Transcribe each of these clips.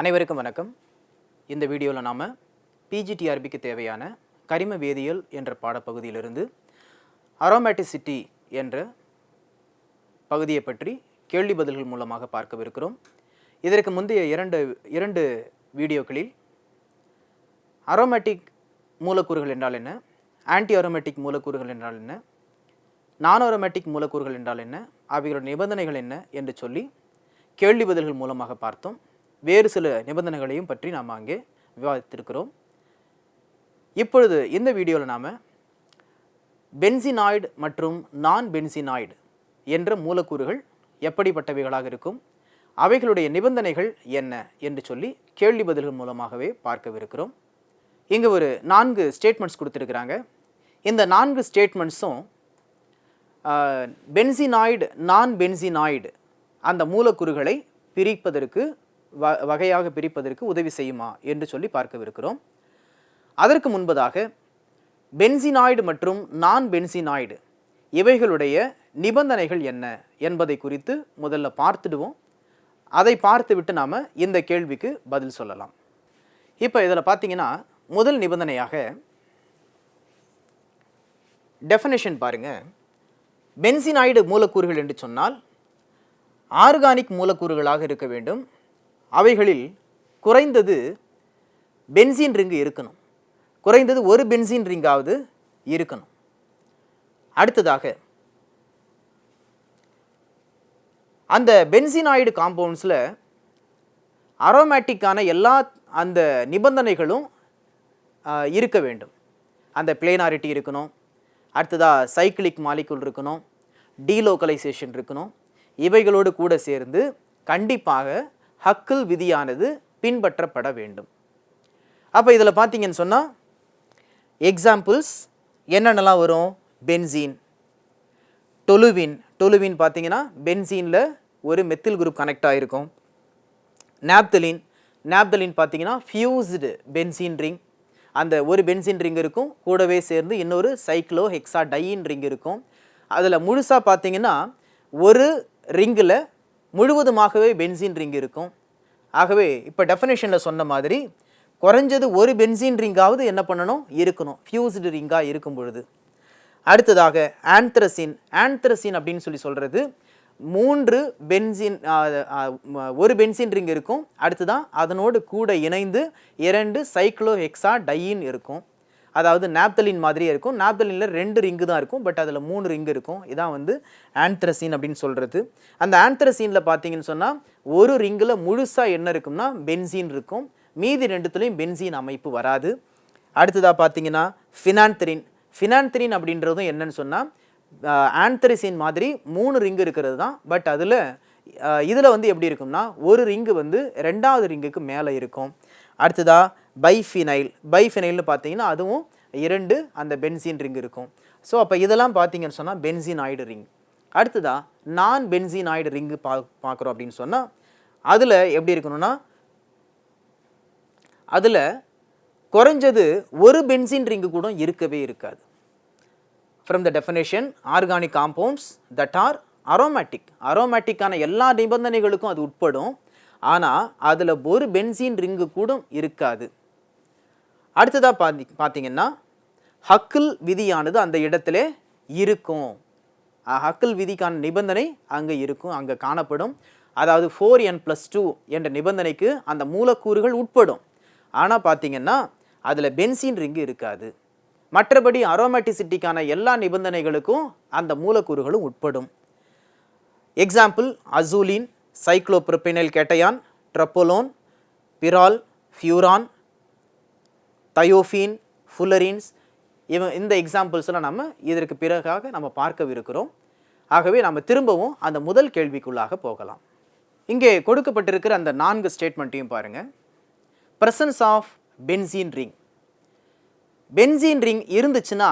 அனைவருக்கும் வணக்கம். இந்த வீடியோவில் நாம் பிஜிடிஆர்பிக்கு தேவையான கரிம வேதியியல் என்ற பாடப்பகுதியிலிருந்து அரோமேட்டிசிட்டி என்ற பகுதியை பற்றி கேள்வி பதில்கள் மூலமாக பார்க்கவிருக்கிறோம். இதற்கு முந்தைய இரண்டு இரண்டு வீடியோக்களில் அரோமேட்டிக் மூலக்கூறுகள் என்றால் என்ன? ஆன்டி அரோமேட்டிக் மூலக்கூறுகள் என்றால் என்ன? நான் அரோமேட்டிக் மூலக்கூறுகள் என்றால் என்ன? அவைகளோட நிபந்தனைகள் என்ன? என்று சொல்லி கேள்வி பதில்கள் மூலமாக பார்த்தோம். வேறு சில நிபந்தனைகளையும் பற்றி நாம் அங்கே விவாதித்திருக்கிறோம். இப்பொழுது இந்த வீடியோவில் நாம் பென்சினாய்டு மற்றும் நான் பென்சினாய்டு என்ற மூலக்கூறுகள் எப்படிப்பட்டவைகளாக இருக்கும் அவைகளுடைய நிபந்தனைகள் என்ன என்று சொல்லி கேள்வி பதில்கள் மூலமாகவே பார்க்கவிருக்கிறோம். இங்கே ஒரு நான்கு ஸ்டேட்மெண்ட்ஸ் கொடுத்துருக்குறாங்க. இந்த நான்கு ஸ்டேட்மெண்ட்ஸும் பென்சினாய்டு நான் பென்சினாய்டு அந்த மூலக்கூறுகளை பிரிப்பதற்கு வ வகையாக பிரிப்பதற்கு உதவி செய்யுமா என்று சொல்லி பார்க்கவிருக்கிறோம். அதற்கு முன்பதாக பென்சினாய்டு மற்றும் நான் பென்சினாய்டு இவைகளுடைய நிபந்தனைகள் என்ன என்பதை குறித்து முதல்ல பார்த்துடுவோம். அதை பார்த்துவிட்டு நாம் இந்த கேள்விக்கு பதில் சொல்லலாம். இப்போ இதில் பார்த்தீங்கன்னா முதல் நிபந்தனையாக டெஃபனேஷன் பாருங்க. பென்சினாய்டு மூலக்கூறுகள் என்று சொன்னால் ஆர்கானிக் மூலக்கூறுகளாக இருக்க வேண்டும். அவைகளில் குறைந்தது பென்சின் ரிங்கு இருக்கணும். குறைந்தது ஒரு பென்சின் ரிங்காவது இருக்கணும். அடுத்ததாக அந்த பென்சினாய்டு காம்பவுண்ட்ஸில் அரோமேட்டிக்கான எல்லா அந்த நிபந்தனைகளும் இருக்க வேண்டும். அந்த பிளேனாரிட்டி இருக்கணும். அடுத்ததாக சைக்கிளிக் மாலிக்குள் இருக்கணும். டீலோக்கலைசேஷன் இருக்கணும். இவைகளோடு கூட சேர்ந்து கண்டிப்பாக ஹக்குல் விதியானது பின்பற்றப்பட வேண்டும். அப்போ இதில் பார்த்தீங்கன்னு சொன்னால் எக்ஸாம்பிள்ஸ் என்னென்னலாம் வரும்? பென்சீன் டொலுவின் டொலுவின் பார்த்தீங்கன்னா பென்சீனில் ஒரு மெத்தில் குரூப் கனெக்ட் ஆகிருக்கும் நாப்தலின் நாப்தலின் பார்த்தீங்கன்னா ஃபியூஸ்டு பென்சின் ரிங் அந்த ஒரு பென்சின் ரிங் இருக்கும். கூடவே சேர்ந்து இன்னொரு சைக்ளோ ஹெக்ஸா டையின் ரிங் இருக்கும். அதில் முழுசாக பார்த்தீங்கன்னா ஒரு ரிங்கில் முழுவதுமாகவே பென்சின் ரிங் இருக்கும். ஆகவே இப்போ டெஃபனேஷனில் சொன்ன மாதிரி குறைஞ்சது ஒரு பென்சின் ரிங்காவது என்ன பண்ணணும்? இருக்கணும். ஃபியூஸ்டு ரிங்காக இருக்கும் பொழுது. அடுத்ததாக ஆந்த்ரசின் ஆந்த்ரசின் அப்படின்னு சொல்லி சொல்கிறது மூன்று பென்சின் ஒரு பென்சின் ரிங் இருக்கும். அடுத்ததான் அதனோடு கூட இணைந்து இரண்டு சைக்ளோ ஹெக்ஸா டையின் இருக்கும். அதாவது நாப்தலின் மாதிரியே இருக்கும். நாப்தலினில் ரெண்டு ரிங்கு தான் இருக்கும். பட் அதில் மூணு ரிங்கு இருக்கும். இதான் வந்து ஆன்த்ரசீன் அப்படின்னு சொல்கிறது அந்த ஆன்த்ரசீனில் பார்த்தீங்கன்னு சொன்னால் ஒரு ரிங்கில் முழுசாக என்ன இருக்கும்னா பென்சீன் இருக்கும். மீதி ரெண்டுத்துலேயும் பென்சீன் அமைப்பு வராது. அடுத்ததாக பார்த்தீங்கன்னா ஃபினான்த்ரின். ஃபினான்த்ரின் அப்படின்றதும் என்னன்னு சொன்னால் ஆன்த்ரசீன் மாதிரி மூணு ரிங்கு இருக்கிறது தான். பட் அதில் இதில் வந்து எப்படி இருக்கும்னா ஒரு ரிங்கு வந்து ரெண்டாவது ரிங்குக்கு மேலே இருக்கும். அடுத்ததாக பைஃபினைல் பைஃபினைல்னு பார்த்தீங்கன்னா அதுவும் இரண்டு அந்த பென்சீன் ரிங் இருக்கும். ஸோ அப்போ இதெல்லாம் பார்த்தீங்கன்னு சொன்னால் பென்சீனாய்டு ரிங் அடுத்ததாக நான் பென்சீனாய்டு ரிங்கு பா பார்க்குறோம் அப்படின்னு சொன்னால் அதில் எப்படி இருக்கணும்னா அதில் குறைஞ்சது ஒரு பென்சின் ரிங்கு கூட இருக்கவே இருக்காது. From the definition organic compounds that are aromatic அரோமேட்டிக்கான எல்லா நிபந்தனைகளுக்கும் அது உட்படும். ஆனால் அதில் ஒரு பென்சீன் ரிங்கு கூட இருக்காது. அடுத்ததாக பாத்தி பார்த்தீங்கன்னா ஹக்கிள் விதியானது அந்த இடத்துல இருக்கும். ஹக்கில் ஹக்கிள் விதிக்கான நிபந்தனை அங்கே இருக்கும் அங்கே காணப்படும். அதாவது ஃபோர் என் ப்ளஸ் டூ என்ற நிபந்தனைக்கு அந்த மூலக்கூறுகள் உட்படும். ஆனால் பார்த்தீங்கன்னா அதில் பென்சின் ரிங்கு இருக்காது. மற்றபடி அரோமேட்டிசிட்டிக்கான எல்லா நிபந்தனைகளுக்கும் அந்த மூலக்கூறுகளும் உட்படும். Example azulene cyclopropenyl cation tropolone pyrrole furan thiophene fullerenes இவன் இந்த எக்ஸாம்பிள்ஸ்லாம் நம்ம இதற்கு பிறகாக நம்ம பார்க்கவிருக்கிறோம். ஆகவே நம்ம திரும்பவும் அந்த முதல் கேள்விக்குள்ளாக போகலாம். இங்கே கொடுக்கப்பட்டிருக்கிற அந்த நான்கு ஸ்டேட்மெண்ட்டையும் பாருங்கள் presence of benzene ring benzene ring இருந்துச்சுன்னா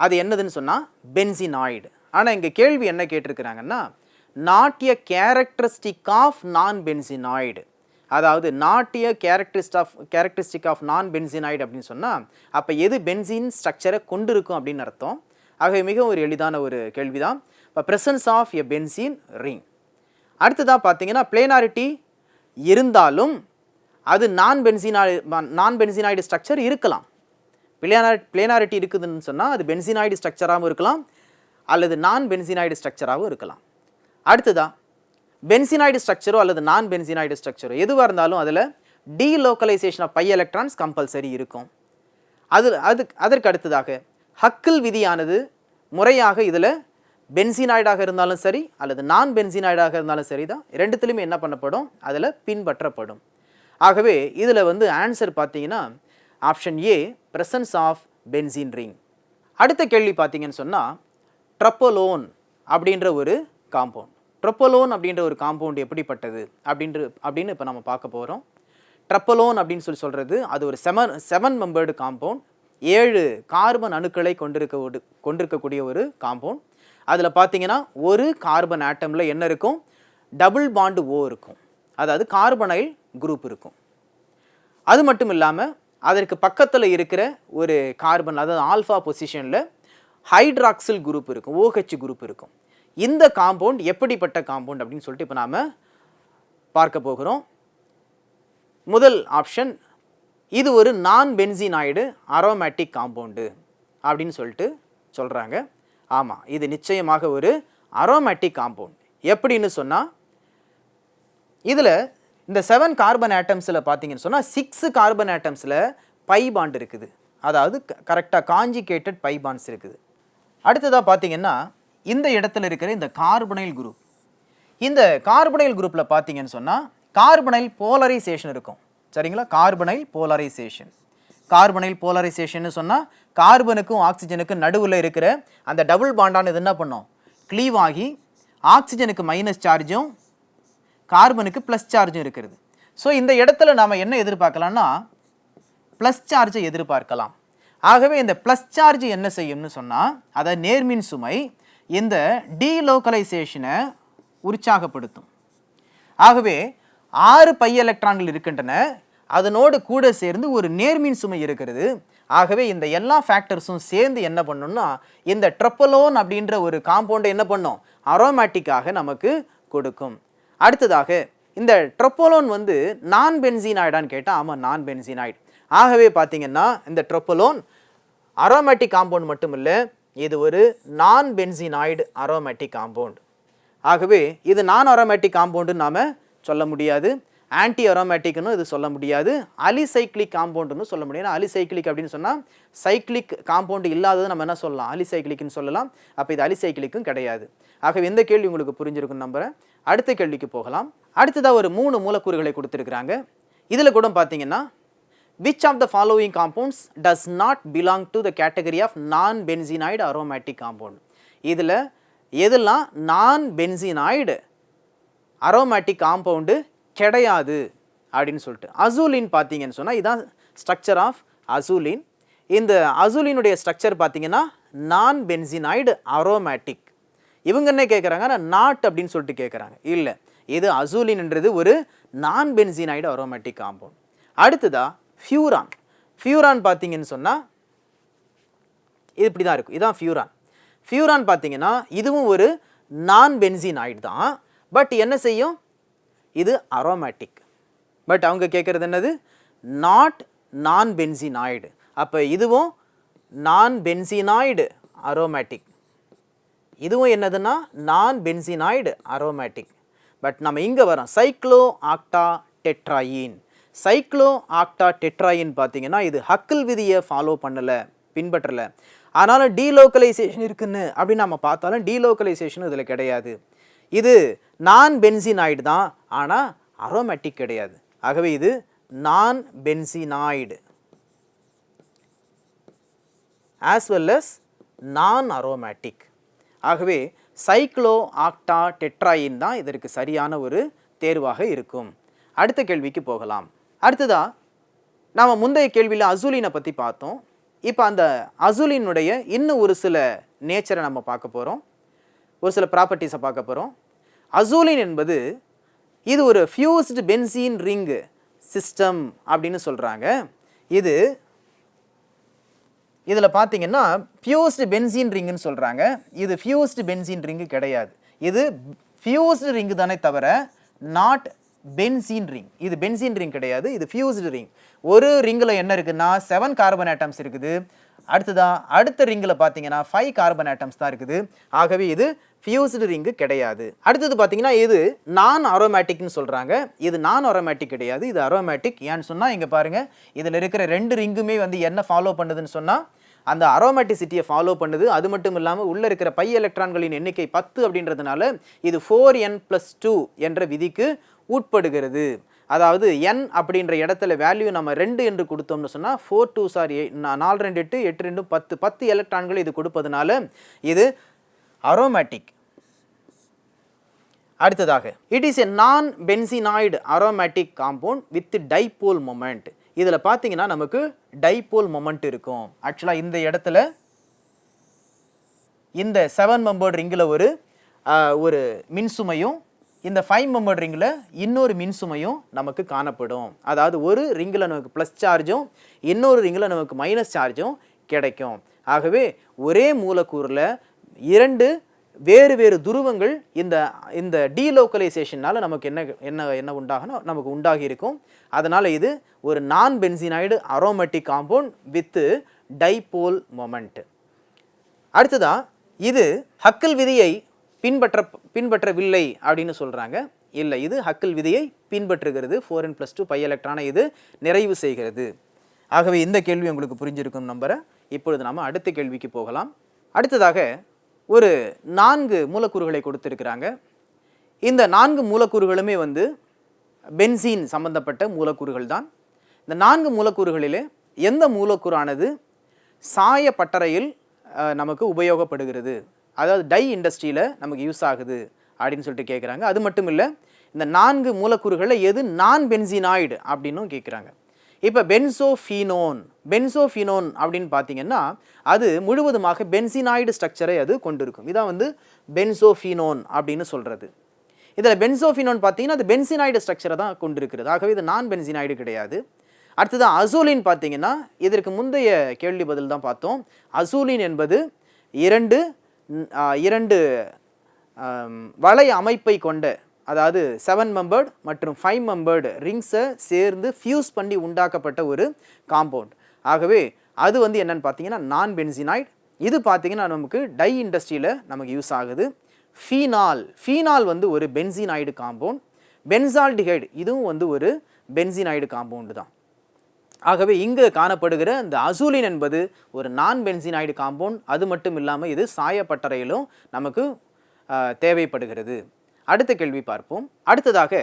அது என்னதுன்னு சொன்னால் பென்சினாய்டு ஆனால் இங்கே கேள்வி என்ன கேட்டிருக்கிறாங்கன்னா not a characteristic of non benzenoid அதாவது not a characterist of characteristic of non benzenoid அப்படின்னு சொன்னால் அப்போ எது பென்சின் ஸ்ட்ரக்சரை கொண்டு இருக்கும் அப்படின்னு அர்த்தம்? ஆகவே மிகவும் ஒரு எளிதான ஒரு கேள்வி தான் இப்போ presence of a benzene ring அடுத்ததாக பார்த்தீங்கன்னா பிளேனாரிட்டி இருந்தாலும் அது நான் பென்சினாய்டு நான் பென்சினாய்டு ஸ்ட்ரக்சர் இருக்கலாம். பிளேனாரி பிளேனாரிட்டி இருக்குதுன்னு சொன்னால் அது பென்சினாய்டு ஸ்ட்ரக்சராகவும் இருக்கலாம் அல்லது நான் பென்சினாய்டு ஸ்ட்ரக்சராகவும் இருக்கலாம். அடுத்ததாக பென்சினாய்டு ஸ்ட்ரக்சரோ அல்லது நான் பென்சினாய்டு ஸ்ட்ரக்சரோ எதுவாக இருந்தாலும் அதில் delocalisation of pi electrons compulsory இருக்கும். அது அது அதற்கு அடுத்ததாக ஹக்கில் விதியானது முறையாக இதில் பென்சினாய்டாக இருந்தாலும் சரி அல்லது நான் பென்சினாய்டாக இருந்தாலும் சரி தான் ரெண்டுத்துலையுமே என்ன பண்ணப்படும்? அதில் பின்பற்றப்படும். ஆகவே இதில் வந்து ஆன்சர் பார்த்தீங்கன்னா option A presence of benzene ring அடுத்த கேள்வி பார்த்தீங்கன்னு சொன்னால் ட்ரப்போலோன் அப்படின்ற ஒரு காம்பவுண்ட் ட்ரப்போலோன் அப்படின்ற ஒரு காம்பவுண்ட் எப்படிப்பட்டது? அப்படின்ற அப்படின்னு இப்போ நம்ம பார்க்க போகிறோம் ட்ரப்பலோன் அப்படின்னு சொல்லி சொல்கிறது அது ஒரு செவன் செவன் மெம்பர்டு காம்பவுண்ட் ஏழு கார்பன் அணுக்களை கொண்டிருக்க ஒரு கொண்டிருக்கக்கூடிய ஒரு காம்பவுண்ட் அதில் பார்த்தீங்கன்னா ஒரு கார்பன் ஆட்டமில் என்ன இருக்கும்? டபுள் பாண்டு ஓ இருக்கும். அதாவது கார்பனைல் குரூப் இருக்கும். அது மட்டும் இல்லாமல் அதற்கு பக்கத்தில் இருக்கிற ஒரு கார்பன் அதாவது ஆல்ஃபா பொசிஷனில் ஹைட்ராக்சில் குரூப் இருக்கும். ஓஹெச் குரூப் இருக்கும். இந்த காம்பவுண்ட் எப்படிப்பட்ட காம்பவுண்ட் அப்படின்னு சொல்லிட்டு இப்போ நாம் பார்க்க போகிறோம். முதல் ஆப்ஷன் இது ஒரு நான் பென்சினாய்டு அரோமேட்டிக் காம்பவுண்டு அப்படின்னு சொல்லிட்டு சொல்கிறாங்க ஆமாம் இது நிச்சயமாக ஒரு அரோமேட்டிக் காம்பவுண்ட் எப்படின்னு சொன்னால் இதில் இந்த செவன் கார்பன் ஆட்டம்ஸில் பார்த்தீங்கன்னு சொன்னால் சிக்ஸ் கார்பன் ஆட்டம்ஸில் பை பாண்ட் இருக்குது. அதாவது கரெக்டாக காஞ்சிகேட்டட் பை பாண்ட்ஸ் இருக்குது. அடுத்ததாக பார்த்தீங்கன்னா இந்த இடத்துல இருக்கிற இந்த கார்பனைல் குரூப். இந்த கார்பனைல் குரூப்பில் பார்த்தீங்கன்னு சொன்னால் கார்பனைல் போலரைசேஷன் இருக்கும். சரிங்களா? Carbonyl polarisation. கார்பனைல் போலரைசேஷன் சொன்னால் கார்பனுக்கும் ஆக்சிஜனுக்கும் நடுவில் இருக்கிற அந்த டபுள் பாண்டானது என்ன பண்ணும்? க்ளீவ் ஆகி ஆக்சிஜனுக்கு மைனஸ் சார்ஜும் கார்பனுக்கு ப்ளஸ் சார்ஜும் இருக்கிறது. ஸோ இந்த இடத்துல நாம் என்ன எதிர்பார்க்கலாம்னா ப்ளஸ் சார்ஜை எதிர்பார்க்கலாம். ஆகவே இந்த ப்ளஸ் சார்ஜ் என்ன செய்யும்னு சொன்னால் அதை நேர்மின் சுமை இந்த டீலோக்கலைசேஷனை உற்சாகப்படுத்தும். ஆகவே ஆறு பை எலக்ட்ரான்கள் இருக்கின்றன. அதனோடு கூட சேர்ந்து ஒரு நேர்மின் சுமை இருக்கிறது. ஆகவே இந்த எல்லா ஃபேக்டர்ஸும் சேர்ந்து என்ன பண்ணும்னா இந்த ட்ரப்பலோன் அப்படின்ற ஒரு காம்பவுண்டை என்ன பண்ணும்? அரோமேட்டிக்காக நமக்கு கொடுக்கும். அடுத்ததாக இந்த ட்ரப்போலோன் வந்து நான் பென்சீனாய்டான்னு கேட்டால் ஆமாம் நான் பென்சீனாய்டு ஆகவே பார்த்தீங்கன்னா இந்த ட்ரப்போலோன் அரோமேட்டிக் காம்பவுண்ட் மட்டும் இல்லை இது ஒரு நான் பென்சினாய்டு அரோமேட்டிக் காம்பவுண்ட் ஆகவே இது நான் அரோமேட்டிக் காம்பவுண்டுன்னு நாம சொல்ல முடியாது. ஆன்டி அரோமேட்டிக்னு இது சொல்ல முடியாது. அலிசைக்ளிக் காம்பவுண்டுன்னு சொல்ல முடியாது. அலிசைக்ளிக் அப்படின்னு சொன்னால் சைக்ளிக் காம்பவுண்டு இல்லாதது நம்ம என்ன சொல்லலாம்? அலிசைக்ளிக்னு சொல்லலாம். அப்போ இது அலிசைக்ளிக்கும் கிடையாது. ஆகவே இந்த கேள்வி உங்களுக்கு புரிஞ்சிருக்கும் நம்புகிறேன் அடுத்த கேள்விக்கு போகலாம். அடுத்ததாக ஒரு மூணு மூலக்கூறுகளை கொடுத்துருக்குறாங்க. இதில் கூட பார்த்தீங்கன்னா which of the following compounds does not belong to the category of non benzenoid aromatic compound? இதில் எதெல்லாம் நான் பென்சினாய்டு அரோமேட்டிக் காம்பவுண்டு கிடையாது அப்படின்னு சொல்லிட்டு. அசூலின் பார்த்தீங்கன்னு சொன்னால் இதான் ஸ்ட்ரக்சர் ஆஃப் அசூலின். இந்த அசூலினுடைய ஸ்ட்ரக்சர் பார்த்தீங்கன்னா நான் பென்சினாய்டு அரோமேட்டிக் இவங்க என்ன கேட்குறாங்க நாட் அப்படின்னு சொல்லிட்டு கேட்குறாங்க இல்லை இது அசூலின்ன்றது ஒரு நான் பென்சினாய்டு அரோமேட்டிக் காம்பவுண்ட் அடுத்ததா ஃபியூரான் ஃபியூரான் பார்த்தீங்கன்னு சொன்னால் இது இப்படி தான் இருக்கும். இதுதான் ஃபியூரான் ஃபியூரான் பார்த்தீங்கன்னா இதுவும் ஒரு நான் பென்சினாய்டு தான். பட் என்ன செய்யும்? இது அரோமேட்டிக் பட் அவங்க கேட்குறது என்னது? நாட் நான் பென்சினாய்டு அப்போ இதுவும் நான் பென்சினாய்டு அரோமேட்டிக் இதுவும் என்னதுன்னா நான் பென்சினாய்டு அரோமேட்டிக் பட் நம்ம இங்கே வரோம் cyclooctatetraene cyclooctatetraene பார்த்தீங்கன்னா இது ஹக்கில் விதியை ஃபாலோ பண்ணலை பின்பற்றலை. ஆனாலும் டீலோக்கலைசேஷன் இருக்குன்னு அப்படின்னு நம்ம பார்த்தாலும் டீலோக்கலைசேஷன் இதில் கிடையாது. இது நான் பென்சினாய்டு தான் ஆனால் அரோமேட்டிக் கிடையாது. ஆகவே இது non benzenoid as well as non aromatic ஆகவே சைக்ளோ ஆக்டா டெட்ராயின் தான் இதற்கு சரியான ஒரு தேர்வாக இருக்கும். அடுத்த கேள்விக்கு போகலாம். அடுத்ததா நாம் முந்தைய கேள்வியில் அசூலினை பற்றி பார்த்தோம். இப்போ அந்த அசூலினுடைய இன்னும் ஒரு சில நேச்சரை நம்ம பார்க்க போகிறோம் ஒரு சில ப்ராப்பர்ட்டிஸை பார்க்க போகிறோம் அசூலின் என்பது இது ஒரு ஃபியூஸ்டு பென்சின் ரிங்கு சிஸ்டம் அப்படின்னு சொல்கிறாங்க இது இதில் பார்த்தீங்கன்னா ஃபியூஸ்டு பென்சின் ரிங்குன்னு சொல்கிறாங்க இது ஃபியூஸ்டு பென்சின் ரிங்கு கிடையாது. இது ஃபியூஸ்டு ரிங்கு தானே தவிர நாட் பென்சீன் ரிங் இது பென்சீன் ரிங் கிடையாது இது ஃபியூஸ்டு ரிங் ஒரு ரிங்கில் என்ன இருக்குன்னா செவன் கார்பன் ஆட்டம்ஸ் இருக்குது. அடுத்ததான் அடுத்த ரிங்கில் பார்த்தீங்கன்னா ஃபைவ் கார்பன் ஆட்டம்ஸ் தான் இருக்குது. ஆகவே இது ஃபியூஸ்டு ரிங்கு கிடையாது. அடுத்தது பார்த்தீங்கன்னா இது நான் அரோமேட்டிக்னு சொல்கிறாங்க இது நான் அரோமேட்டிக் கிடையாது இது அரோமேட்டிக் ஏன்னு சொன்னால் இங்கே பாருங்கள் இதில் இருக்கிற ரெண்டு ரிங்குமே வந்து என்ன ஃபாலோ பண்ணுதுன்னு சொன்னால் அந்த அரோமேட்டிசிட்டியை ஃபாலோ பண்ணுது. அது மட்டும் இல்லாமல் உள்ளே இருக்கிற பை எலக்ட்ரான்களின் எண்ணிக்கை பத்து அப்படின்றதுனால இது ஃபோர் என் ப்ளஸ் டூ என்ற விதிக்கு உட்படுகிறது. அதாவது என் அப்படின்ற இடத்துல வேல்யூ நம்ம ரெண்டு என்று கொடுத்தோம்னு சொன்னால் ஃபோர் டூ சார் நாலு ரெண்டு எட்டு எட்டு ரெண்டு பத்து பத்து எலக்ட்ரான்கள் இது கொடுப்பதனால இது அரோமேட்டிக் அடுத்ததாக it is a non benzenoid aromatic compound with dipole moment இதில் பார்த்தீங்கன்னா நமக்கு டைபோல் மொமெண்ட் இருக்கும். ஆக்சுவலாக இந்த இடத்துல இந்த செவன் மெம்பர்ட் ரிங்கில் ஒரு ஒரு மின்சுமையும் இந்த ஃபைவ் மெம்பர் ரிங்கில் இன்னொரு மின்சுமையும் நமக்கு காணப்படும். அதாவது ஒரு ரிங்கில் நமக்கு ப்ளஸ் சார்ஜும் இன்னொரு ரிங்கில் நமக்கு மைனஸ் சார்ஜும் கிடைக்கும். ஆகவே ஒரே மூலக்கூறில் இரண்டு வேறு வேறு துருவங்கள் இந்த இந்த டீலோக்கலைசேஷனால் நமக்கு என்ன என்ன என்ன உண்டாகணும்? நமக்கு உண்டாகி இருக்கும் அதனால் இது ஒரு non benzenoid aromatic compound with dipole moment அடுத்ததாக இது ஹக்கல் விதியை பின்பற்ற பின்பற்றவில்லை அப்படின்னு சொல்கிறாங்க இல்லை இது ஹக்கல் விதியை பின்பற்றுகிறது. Four n plus two pi எலக்ட்ரானை இது நிறைவு செய்கிறது. ஆகவே இந்த கேள்வி உங்களுக்கு புரிஞ்சிருக்கும் நம்புகிறேன் இப்பொழுது நாம் அடுத்த கேள்விக்கு போகலாம். அடுத்ததாக ஒரு நான்கு மூலக்கூறுகளை கொடுத்துருக்கிறாங்க. இந்த நான்கு மூலக்கூறுகளுமே வந்து பென்சீன் சம்பந்தப்பட்ட மூலக்கூறுகள் தான். இந்த நான்கு மூலக்கூறுகளிலே எந்த மூலக்கூறானது சாய பட்டறையில் நமக்கு உபயோகப்படுகிறது? அதாவது டை இண்டஸ்ட்ரியில் நமக்கு யூஸ் ஆகுது அப்படின்னு சொல்லிட்டு கேட்குறாங்க அது மட்டும் இல்லை இந்த நான்கு மூலக்கூறுகளில் எது நான் பென்சினாய்டு அப்படின்னும் கேட்குறாங்க இப்போ பென்சோஃபீனோன் பென்சோஃபீனோன் அப்படின்னு பார்த்தீங்கன்னா அது முழுவதுமாக பென்சினாய்டு ஸ்ட்ரக்சரை அது கொண்டிருக்கும். இதான் வந்து பென்சோஃபீனோன் அப்படின்னு சொல்கிறது இதில் பென்சோஃபினோன் பார்த்தீங்கன்னா அது பென்சினாய்டு ஸ்ட்ரக்சரை தான் கொண்டிருக்கிறது. ஆகவே இது நான் பென்சினாய்டு கிடையாது. அடுத்தது அசூலின் பார்த்தீங்கன்னா இதற்கு முந்தைய கேள்வி பதில் தான் பார்த்தோம். அசூலின் என்பது இரண்டு இரண்டு வலை அமைப்பை கொண்ட அதாவது செவன் மெம்பர்டு மற்றும் ஃபைவ் மெம்பர்டு ரிங்ஸை சேர்ந்து ஃபியூஸ் பண்ணி உண்டாக்கப்பட்ட ஒரு காம்பவுண்ட் ஆகவே அது வந்து என்னென்னு பார்த்தீங்கன்னா நான் பென்சினாய்டு இது பார்த்தீங்கன்னா நமக்கு டை இண்டஸ்ட்ரியில் நமக்கு யூஸ் ஆகுது. ஃபீனால் ஃபீனால் வந்து ஒரு பென்சினாய்டு காம்பவுண்ட் பென்சால்டிஹைடு இதுவும் வந்து ஒரு பென்சினாய்டு காம்பவுண்டு தான். ஆகவே இங்கு காணப்படுகிற இந்த அசூலின் என்பது ஒரு நான் பென்சினாய்டு காம்பவுண்ட் அது மட்டும் இல்லாமல் இது சாயப்பட்டறையிலும் நமக்கு தேவைப்படுகிறது. அடுத்த கேள்வி பார்ப்போம். அடுத்ததாக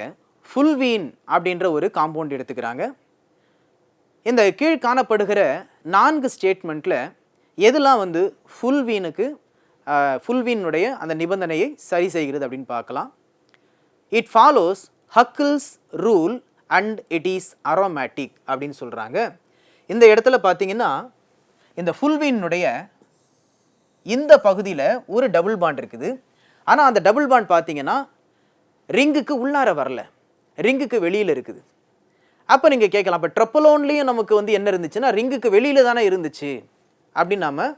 ஃபுல்வீன் அப்படின்ற ஒரு காம்பவுண்ட் எடுத்துக்கிறாங்க. இந்த கீழ் காணப்படுகிற நான்கு ஸ்டேட்மெண்ட்டில் எதெல்லாம் வந்து ஃபுல்வீனுக்கு ஃபுல்வீனுடைய அந்த நிபந்தனையை சரி செய்கிறது அப்படின்னு பார்க்கலாம். It follows Huckel's rule and it is aromatic அப்படின்னு சொல்கிறாங்க இந்த இடத்துல பார்த்தீங்கன்னா இந்த ஃபுல்வீனுடைய இந்த பகுதியில் ஒரு டபுள் பாண்ட் இருக்குது. ஆனால் அந்த டபுள் பாண்ட் பார்த்தீங்கன்னா ரிங்குக்கு உள்ளார வரல. ரிங்குக்கு வெளியில் இருக்குது. அப்போ நீங்கள் கேட்கலாம் அப்போ ட்ரப்பலோன்லேயும் நமக்கு வந்து என்ன இருந்துச்சுன்னா ரிங்குக்கு வெளியில் தானே இருந்துச்சு. அப்படின்னு நாம்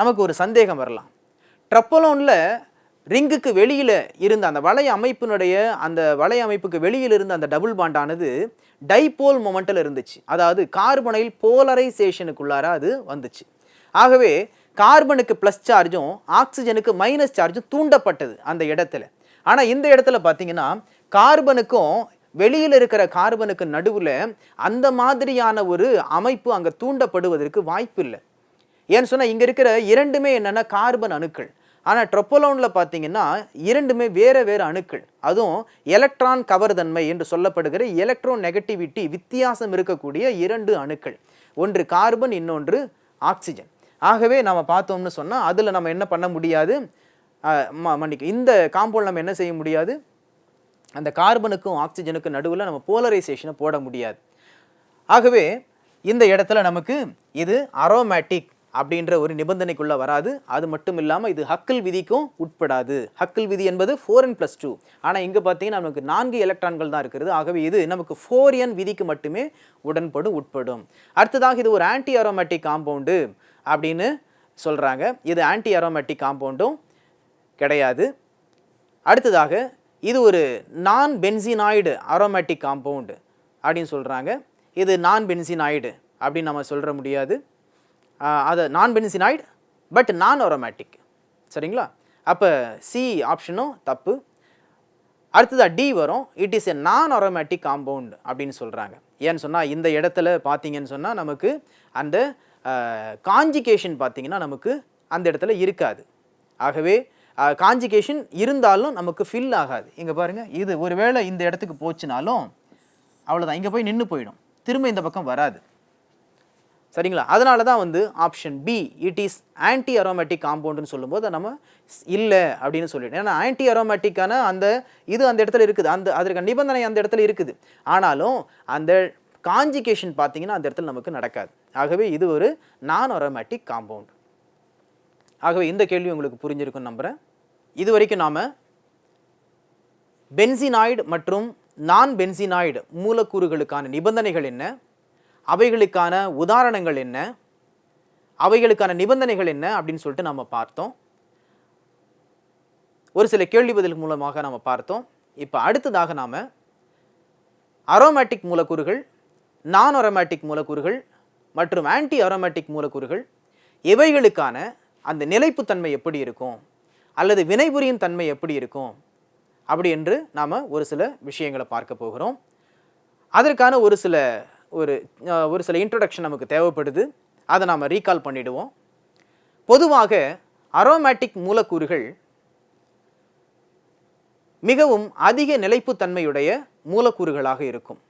நமக்கு ஒரு சந்தேகம் வரலாம். ட்ரப்பலோனில் ரிங்குக்கு வெளியில் இருந்த அந்த வலை அமைப்பினுடைய அந்த வலை அமைப்புக்கு வெளியில் இருந்த அந்த டபுள் பாண்டானது டைபோல் மொமெண்டில் இருந்துச்சு. அதாவது கார்பனைல் போலரைசேஷனுக்குள்ளார அது வந்துச்சு. ஆகவே கார்பனுக்கு ப்ளஸ் சார்ஜும் ஆக்சிஜனுக்கு மைனஸ் சார்ஜும் தூண்டப்பட்டது அந்த இடத்துல. ஆனால் இந்த இடத்துல பார்த்தீங்கன்னா கார்பனுக்கும் வெளியில் இருக்கிற கார்பனுக்கு நடுவில் அந்த மாதிரியான ஒரு அமைப்பு அங்கே தூண்டப்படுவதற்கு வாய்ப்பு இல்லை ஏன்னு சொன்னால் இங்கே இருக்கிற இரண்டுமே என்னென்னா கார்பன் அணுக்கள். ஆனால் ட்ரொப்போலோனில் பார்த்தீங்கன்னா இரண்டுமே வேறு வேறு அணுக்கள். அதுவும் எலக்ட்ரான் கவர்தன்மை என்று சொல்லப்படுகிற எலக்ட்ரோ நெகட்டிவிட்டி வித்தியாசம் இருக்கக்கூடிய இரண்டு அணுக்கள். ஒன்று கார்பன் இன்னொன்று ஆக்சிஜன் ஆகவே நம்ம பார்த்தோம்னு சொன்னால் அதில் நம்ம என்ன பண்ண முடியாது? மன்னிக்கும் ம- இந்த காம்பவுண்ட் நம்ம என்ன செய்ய முடியாது? அந்த கார்பனுக்கும் ஆக்சிஜனுக்கும் நடுவில் நம்ம போலரைசேஷனை போட முடியாது. ஆகவே இந்த இடத்துல நமக்கு இது அரோமேட்டிக் அப்படின்ற ஒரு நிபந்தனைக்குள்ள வராது. அது மட்டும் இல்லாமல் இது ஹக்கல் விதிக்கும் உட்படாது. ஹக்கிள் விதி என்பது ஃபோர் என் ப்ளஸ் டூ ஆனால் இங்கே பார்த்தீங்கன்னா நமக்கு நான்கு எலக்ட்ரான்கள் தான் இருக்கிறது ஆகவே இது நமக்கு ஃபோர் என் விதிக்கு மட்டுமே உடன்படும் உட்படும். அடுத்ததாக இது ஒரு ஆன்டி அரோமேட்டிக் காம்பவுண்டு அப்படின்னு சொல்கிறாங்க இது ஆன்டி அரோமேட்டிக் காம்பவுண்டும் கிடையாது. அடுத்ததாக இது ஒரு நான் பென்சினாய்டு அரோமேட்டிக் காம்பவுண்டு அப்படின்னு சொல்கிறாங்க இது நான் பென்சினாய்டு அப்படின்னு நம்ம சொல்கிற முடியாது. அது நான் பென்சினாய்டு பட் நான் அரோமேட்டிக் சரிங்களா? அப்போ சி ஆப்ஷனும் தப்பு. அடுத்ததாக டி வரும். இட் இஸ் எ நான் அரோமேட்டிக் காம்பவுண்ட் அப்படின்னு சொல்கிறாங்க ஏன்னு சொன்னால் இந்த இடத்துல பார்த்தீங்கன்னு சொன்னால் நமக்கு அந்த காஞ்சிகேஷன் பார்த்தீங்கன்னா நமக்கு அந்த இடத்துல இருக்காது. ஆகவே காஞ்சிகேஷன் இருந்தாலும் நமக்கு ஃபில் ஆகாது. இங்கே பாருங்கள் இது ஒருவேளை இந்த இடத்துக்கு போச்சுனாலும் அவ்வளோதான் இங்கே போய் நின்று போயிடும். திரும்ப இந்த பக்கம் வராது. சரிங்களா? அதனால தான் வந்து option B it is anti aromatic காம்பவுண்டுன்னு சொல்லும்போது நம்ம இல்லை அப்படின்னு சொல்லிட்டோம் ஏன்னா ஆன்டி அரோமேட்டிக்கான அந்த இது அந்த இடத்துல இருக்குது. அந்த அதற்கு நிபந்தனை அந்த இடத்துல இருக்குது. ஆனாலும் அந்த காஞ்சிகேஷன் பார்த்தீங்கன்னா அந்த இடத்துல நமக்கு நடக்காது. ஆகவே இது ஒரு நான் அரோமேட்டிக் காம்பவுண்ட் ஆகவே இந்த கேள்வி உங்களுக்கு புரிஞ்சிருக்கும் நம்புகிறேன் இது வரைக்கும் நாம் பென்சினாய்டு மற்றும் நான் பென்சினாய்டு மூலக்கூறுகளுக்கான நிபந்தனைகள் என்ன? அவைகளுக்கான உதாரணங்கள் என்ன? அவைகளுக்கான நிபந்தனைகள் என்ன? அப்படின்னு சொல்லிட்டு நம்ம பார்த்தோம். ஒரு சில கேள்வி பதில் மூலமாக நம்ம பார்த்தோம். இப்போ அடுத்ததாக நாம் அரோமேட்டிக் மூலக்கூறுகள் நான் அரோமேட்டிக் மூலக்கூறுகள் மற்றும் ஆன்டி அரோமேட்டிக் மூலக்கூறுகள் இவைகளுக்கான அந்த நிலைப்புத்தன்மை எப்படி இருக்கும்? அல்லது வினைபுரியும் தன்மை எப்படி இருக்கும்? அப்படி என்று நாம் ஒரு சில விஷயங்களை பார்க்க போகிறோம். அதற்கான ஒரு சில ஒரு ஒரு சில இன்ட்ரொடக்ஷன் நமக்கு தேவைப்படுது. அதை நாம் ரீகால் பண்ணிடுவோம். பொதுவாக அரோமேட்டிக் மூலக்கூறுகள் மிகவும் அதிக நிலைப்புத்தன்மையுடைய மூலக்கூறுகளாக இருக்கும்.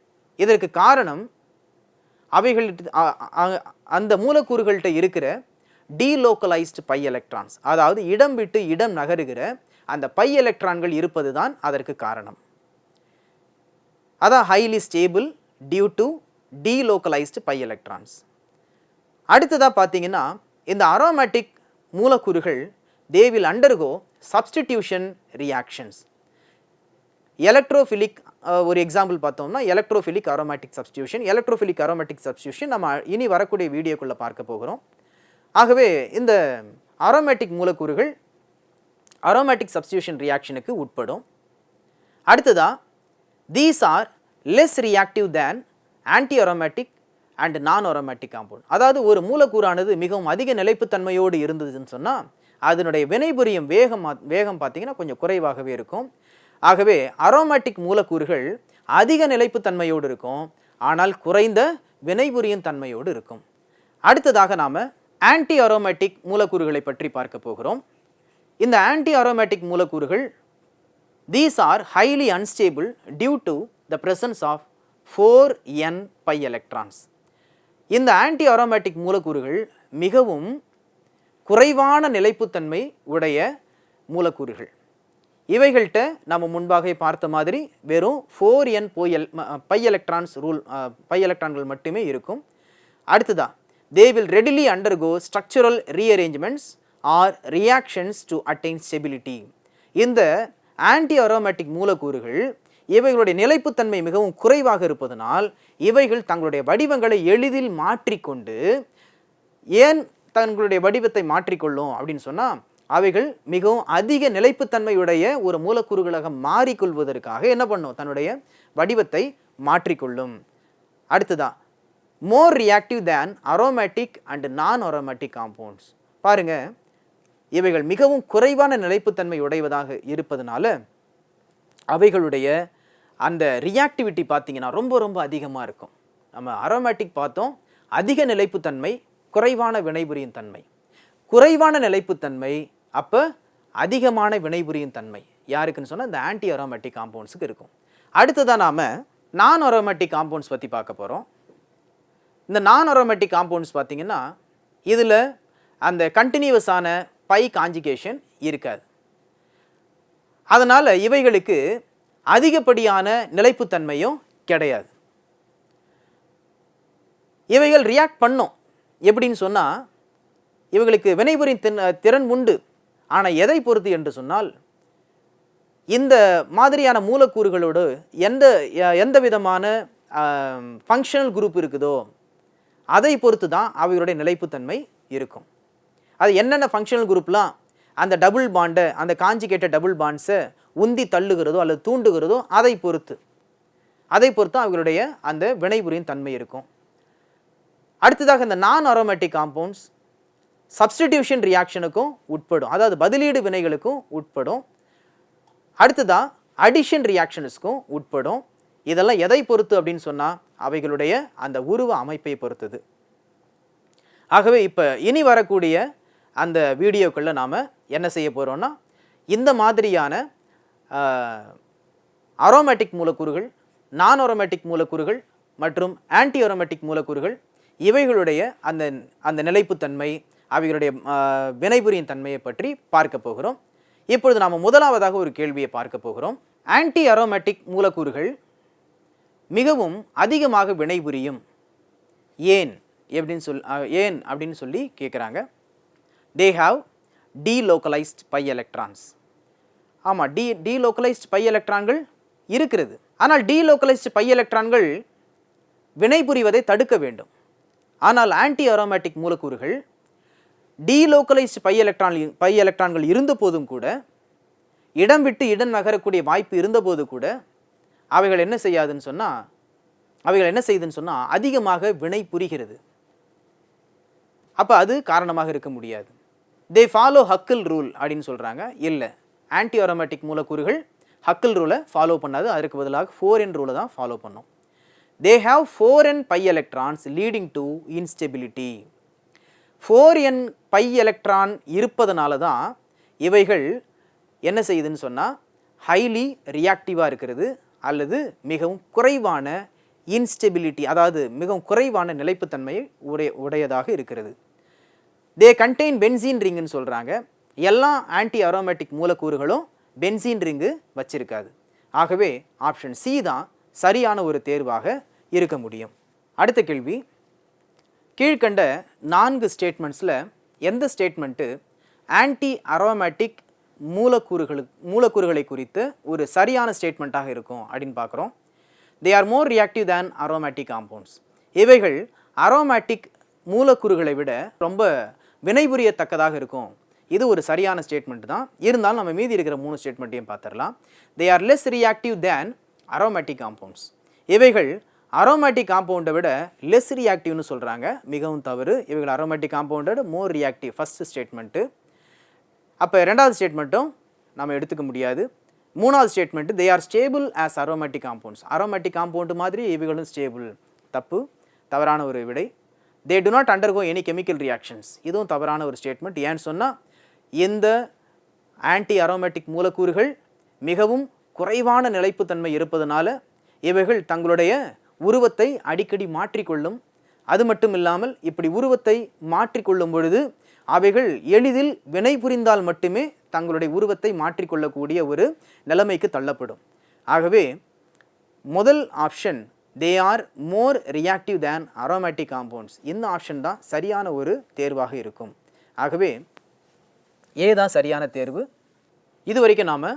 இதற்கு காரணம் அவைகள் அந்த மூலக்கூறுகள்கிட்ட இருக்கிற டீலோக்கலைஸ்டு பை எலக்ட்ரான்ஸ் அதாவது இடம் விட்டு இடம் நகருகிற அந்த பை எலக்ட்ரான்கள் இருப்பது தான் அதற்கு காரணம். அதான் highly stable due to delocalised pi electrons அடுத்ததாக பார்த்தீங்கன்னா இந்த அரோமேட்டிக் மூலக்கூறுகள் they will undergo substitution reactions electrophilic ஒரு எக்ஸாம்பிள் பார்த்தோம்னா electrophilic aromatic substitution electrophilic aromatic substitution நம்ம இனி வரக்கூடிய வீடியோக்குள்ளே பார்க்க போகிறோம். ஆகவே இந்த அரோமேட்டிக் மூலக்கூறுகள் அரோமேட்டிக் சப்ஸ்டியூஷன் ரியாக்ஷனுக்கு உட்படும். அடுத்ததா these are less reactive than anti aromatic and non aromatic compound அதாவது ஒரு மூலக்கூறானது மிகவும் அதிக நிலைப்புத்தன்மையோடு இருந்ததுன்னு சொன்னால் அதனுடைய வினைபுரியும் வேகம் வேகம் பார்த்தீங்கன்னா கொஞ்சம் குறைவாகவே இருக்கும். ஆகவே அரோமேட்டிக் மூலக்கூறுகள் அதிக நிலைப்புத்தன்மையோடு இருக்கும் ஆனால் குறைந்த வினைபுரியும் தன்மையோடு இருக்கும். அடுத்ததாக நாம் ஆன்டி அரோமேட்டிக் மூலக்கூறுகளை பற்றி பார்க்க போகிறோம். இந்த ஆன்டி அரோமேட்டிக் மூலக்கூறுகள் these are highly unstable due to the presence of four 4n pi electrons இந்த ஆன்டி அரோமேட்டிக் மூலக்கூறுகள் மிகவும் குறைவான நிலைப்புத்தன்மை உடைய மூலக்கூறுகள். இவைகள்கிட்ட நம்ம முன்பாக பார்த்த மாதிரி வெறும் ஃபோர் என் போயல் பை எலக்ட்ரான்ஸ் ரூல் பை எலக்ட்ரான்கள் மட்டுமே இருக்கும். அடுத்ததா they will readily undergo structural rearrangements or reactions to attain stability இந்த ஆன்டி அரோமேட்டிக் மூலக்கூறுகள் இவைகளுடைய நிலைப்புத்தன்மை மிகவும் குறைவாக இருப்பதனால் இவைகள் தங்களுடைய வடிவங்களை எளிதில் மாற்றிக்கொண்டு ஏன் தங்களுடைய வடிவத்தை மாற்றிக்கொள்ளும் அப்படின்னு சொன்னால் அவைகள் மிகவும் அதிக நிலைப்புத்தன்மையுடைய ஒரு மூலக்கூறுகளாக மாறிக்கொள்வதற்காக என்ன பண்ணும்? தன்னுடைய வடிவத்தை மாற்றிக்கொள்ளும். அடுத்ததான் more reactive than aromatic and non aromatic compounds பாருங்க இவைகள் மிகவும் குறைவான நிலைப்புத்தன்மை உடையவதாக இருப்பதனால அவைகளுடைய அந்த ரியாக்டிவிட்டி பார்த்தீங்கன்னா ரொம்ப ரொம்ப அதிகமாக இருக்கும். நம்ம அரோமேட்டிக் பார்த்தோம். அதிக நிலைப்புத்தன்மை குறைவான வினைபுரியும் தன்மை. குறைவான நிலைப்புத்தன்மை அப்போ அதிகமான வினைபுரியும் தன்மை. யாருக்குன்னு சொன்னால் இந்த ஆன்டி அரோமேட்டிக் காம்பவுண்ட்ஸுக்கு இருக்கும். அடுத்ததாக நாம் நான் அரோமேட்டிக் காம்பவுண்ட்ஸ் பற்றி பார்க்க போகிறோம் இந்த நான் அரோமேட்டிக் காம்பவுண்ட்ஸ் பார்த்தீங்கன்னா இதில் அந்த கண்டினியூவஸான பை காஞ்சிகேஷன் இருக்காது. அதனால் இவைகளுக்கு அதிகப்படியான நிலைப்புத்தன்மையும் கிடையாது. இவைகள் ரியாக்ட் பண்ணும். எப்படின்னு சொன்னால் இவங்களுக்கு வினைபுரியும் தின் திறன் உண்டு. ஆனால் எதை பொறுத்து என்று சொன்னால் இந்த மாதிரியான மூலக்கூறுகளோடு எந்த எந்த விதமான ஃபங்க்ஷனல் குரூப் இருக்குதோ அதை பொறுத்து தான் அவைகளுடைய நிலைப்புத்தன்மை இருக்கும். அது என்னென்ன ஃபங்க்ஷனல் குரூப்லாம் அந்த டபுள் பாண்டை அந்த காஞ்சிகேட்ட டபுள் பாண்ட்ஸை உந்தி தள்ளுகிறதோ அல்லது தூண்டுகிறதோ அதை பொறுத்து. அதை பொறுத்து அவர்களுடைய அந்த வினைபுரியும் தன்மை இருக்கும். அடுத்ததாக இந்த நான் அரோமேட்டிக் காம்பவுண்ட்ஸ் சப்ஸ்டிடியூஷன் ரியாக்ஷனுக்கும் உட்படும் அதாவது பதிலீடு வினைகளுக்கும் உட்படும். அடுத்ததா அடிஷன் ரியாக்ஷன்ஸ்க்கும் உட்படும். இதெல்லாம் எதை பொறுத்து அப்படின்னு சொன்னால் அவைகளுடைய அந்த உருவ அமைப்பை பொறுத்தது. ஆகவே இப்போ இனி வரக்கூடிய அந்த வீடியோக்களில் நாம் என்ன செய்ய போகிறோன்னா இந்த மாதிரியான அரோமேட்டிக் மூலக்கூறுகள் நான் அரோமேட்டிக் மூலக்கூறுகள் மற்றும் ஆன்டி அரோமேட்டிக் மூலக்கூறுகள் இவைகளுடைய அந்த அந்த நிலைப்புத்தன்மை அவைகளுடைய வினைபுரியின் வினைபுரியும் தன்மையை பற்றி பார்க்க போகிறோம். இப்பொழுது நாம் முதலாவதாக ஒரு கேள்வியை பார்க்க போகிறோம். ஆன்டி அரோமேட்டிக் மூலக்கூறுகள் மிகவும் அதிகமாக வினைபுரியும். ஏன் எப்படின்னு சொல் ஏன் அப்படின்னு சொல்லி கேட்குறாங்க they have delocalised pi electrons ஆமாம் டி டீலோக்கலைஸ்ட் பை எலக்ட்ரான்கள் இருக்கிறது. ஆனால் டீலோக்கலைஸ்ட் பை எலக்ட்ரான்கள் வினைபுரிவதை தடுக்க வேண்டும். ஆனால் ஆன்டி அரோமேட்டிக் மூலக்கூறுகள் டீலோக்கலைஸ்ட் பை எலக்ட்ரான் பை எலக்ட்ரான்கள் இருந்தபோதும் கூட இடம் விட்டு இடம் நகரக்கூடிய வாய்ப்பு இருந்தபோது கூட அவைகள் என்ன செய்யாதுன்னு சொன்னால் அவைகள் என்ன செய்யுதுன்னு சொன்னால் அதிகமாக வினை புரிகிறது. அப்போ அது காரணமாக இருக்க முடியாது. தே ஃபாலோ ஹக்கில் ரூல் அப்படின்னு சொல்கிறாங்க இல்லை. ஆன்டி அரோமேட்டிக் மூலக்கூறுகள் ஹக்கில் ரூலை ஃபாலோ பண்ணாது. அதற்கு பதிலாக ஃபோர் என் ரூலை தான் ஃபாலோ பண்ணும். They have four n pi electrons leading to instability four n pi electron இருப்பதனால தான் இவைகள் என்ன செய்யுதுன்னு சொன்னால் ஹைலி ரியாக்டிவாக இருக்கிறது அல்லது மிகவும் குறைவான இன்ஸ்டெபிலிட்டி அதாவது மிகவும் குறைவான நிலைப்புத்தன்மையை உடைய உடையதாக இருக்கிறது. தே கண்டெயின் பென்சீன் ரிங்குன்னு சொல்கிறாங்க எல்லா ஆன்டி அரோமேட்டிக் மூலக்கூறுகளும் பென்சீன் ரிங்கு வச்சிருக்காது. ஆகவே ஆப்ஷன் சி தான் சரியான ஒரு தேர்வாக இருக்க முடியும். அடுத்த கேள்வி. கீழ்கண்ட நான்கு ஸ்டேட்மெண்ட்ஸில் எந்த ஸ்டேட்மெண்ட்டு ஆன்டி அரோமேட்டிக் மூலக்கூறுகளுக்கு மூலக்கூறுகளை குறித்து ஒரு சரியான ஸ்டேட்மெண்ட்டாக இருக்கும் அப்படின்னு பார்க்குறோம். They are more reactive than aromatic compounds இவைகள் அரோமேட்டிக் மூலக்கூறுகளை விட ரொம்ப வினைபுரியத்தக்கதாக இருக்கும் இது ஒரு சரியான ஸ்டேட்மெண்ட் தான். இருந்தாலும் நம்ம மீதி இருக்கிற மூணு ஸ்டேட்மெண்ட்டையும் பார்த்துடலாம். They are less reactive than aromatic compounds இவைகள் அரோமேட்டிக் காம்பவுண்டை விட லெஸ் ரியாக்டிவ்னு சொல்கிறாங்க மிகவும் தவறு. இவைகள் aromatic compounded more reactive first statement அப்போ ரெண்டாவது ஸ்டேட்மெண்ட்டும் நம்ம எடுத்துக்க முடியாது. மூணாவது statement they are stable as aromatic compounds aromatic compound மாதிரி இவைகளும் ஸ்டேபிள் தப்பு. தவறான ஒரு விடை. They do not undergo any chemical reactions இதுவும் தவறான ஒரு ஸ்டேட்மெண்ட் ஏன்னு சொன்னால் இந்த ஆன்டி அரோமேட்டிக் மூலக்கூறுகள் மிகவும் குறைவான நிலைப்புத்தன்மை இருப்பதனால இவைகள் தங்களுடைய உருவத்தை அடிக்கடி மாற்றிக்கொள்ளும். அது மட்டும் இல்லாமல் இப்படி உருவத்தை மாற்றிக்கொள்ளும் பொழுது அவைகள் எளிதில் வினை புரிந்தால் மட்டுமே தங்களுடைய உருவத்தை மாற்றிக்கொள்ளக்கூடிய ஒரு நிலைமைக்கு தள்ளப்படும். ஆகவே முதல் option they are more reactive than aromatic compounds இந்த ஆப்ஷன் தான் சரியான ஒரு தேர்வாக இருக்கும். ஆகவே ஏ தான் சரியான தேர்வு. இது வரைக்கும் நாம்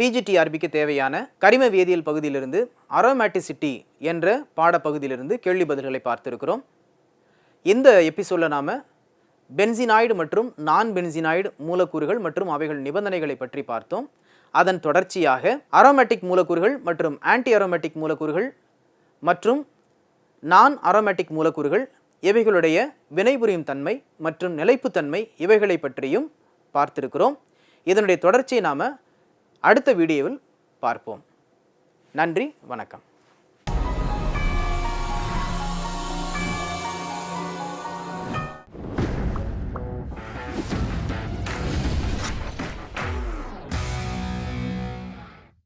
பிஜிடிஆர்பிக்கு தேவையான கரிம வேதியியல் பகுதியிலிருந்து அரோமேட்டிசிட்டி என்ற பாடப்பகுதியிலிருந்து கேள்வி பதில்களை பார்த்திருக்கிறோம். இந்த எபிசோடில் நாம் பென்சினாய்டு மற்றும் நான் பென்சினாய்டு மூலக்கூறுகள் மற்றும் அவைகள் நிபந்தனைகளை பற்றி பார்த்தோம். அதன் தொடர்ச்சியாக அரோமேட்டிக் மூலக்கூறுகள் மற்றும் ஆன்டி அரோமேட்டிக் மூலக்கூறுகள் மற்றும் நான் அரோமேட்டிக் மூலக்கூறுகள் இவைகளுடைய வினைபுரியும் தன்மை மற்றும் நிலைப்புத்தன்மை இவைகளை பற்றியும் பார்த்திருக்கிறோம். இதனுடைய தொடர்ச்சியை நாம் அடுத்த வீடியோவில் பார்ப்போம். நன்றி வணக்கம்.